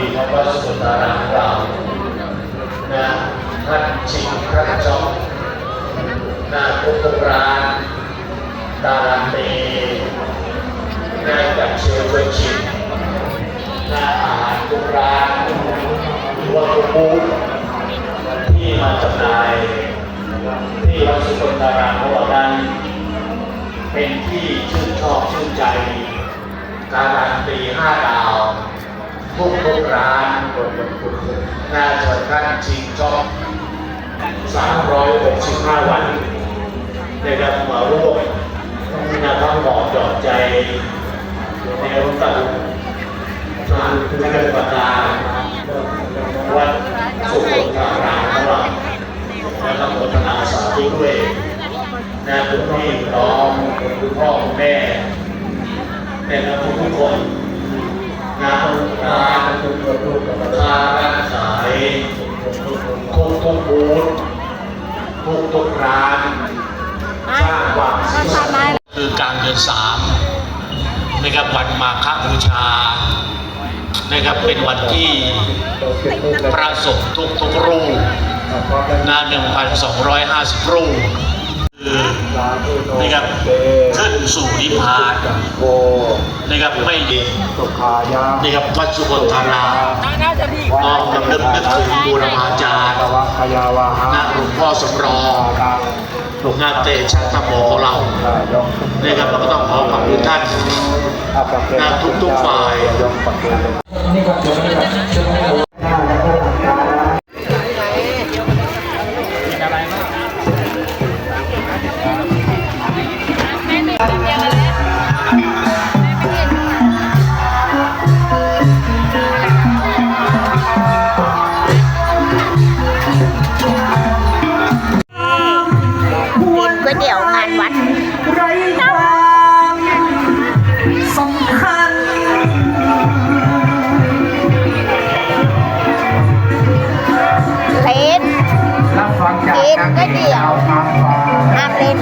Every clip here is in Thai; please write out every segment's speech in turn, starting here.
ดีของวัดสุตารามของเรานะท่านชิงพระจอมนาทุกทุกร้านดาราเมนายกับเชียวช่วยชิมนาอาหารทุกรานว่าทุกบูที่มาจำหน่ายที่วัดสุตารามของเรานั้นเป็นที่ชื่นชอบชื่นใจการันตีห้าดาว ทุกทุกร้านน่าจะขั้นชิงช็อป365 วันนะครับมาร่วมนะครัหมอบหยอดใจในรุ่นตัดงานคณะกรรมการวัดสุขนารามของเรานะครับโมทนาสาธุด้วยนะทุกพี่น้องคุณพ่อคุณแม่แต่ละทุกคน ทุกทุกร้านสร้างความสุขคือกลางเดือนสามนะครับวันมาฆบูชานะครับเป็นวันที่พระสงฆ์ทุกทุกๆรูปนา1,250รูปคือนะครับขึ้นสู่นิพพานนะครับไม่ดีสุขายานะครับวัดสุกลธารามน้อมรำลึกนึกถึงบูรพาจารย์ ตวะขยาวาหานะหลวงพ่อสำรองตาหลวงนาเตชะธรรมโมของเรายกนะครับเราก็ต้องขอขอบคุณท่านอาปะเกนะทุกๆฝ่ายยกปะเกนี่ก็เป็นแบ ก๋วยเตี๋ยวห้ามเล่น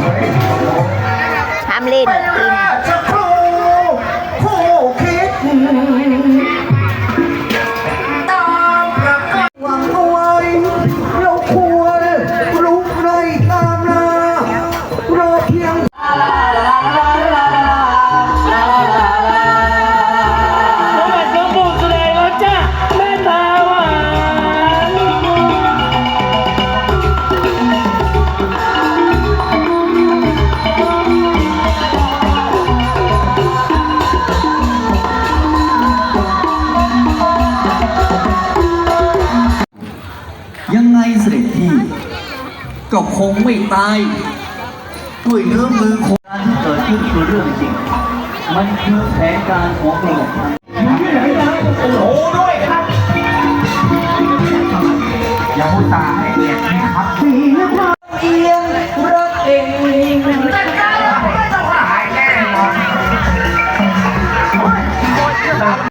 ห้ามเล่นกิน ยังไงเสด็จพี่ ก็คงไม่ตายด้วยเนื้อมือคนงการที่เกิดขึ้นคือเรื่องจริง มันคือแผนการของพระอยู่ที่ไหนนะโอ้โหด้วยครับอย่าพูดตาให้เนี่ยครับสีนักเอียงรักเองไม่ต้องหายแน่นอน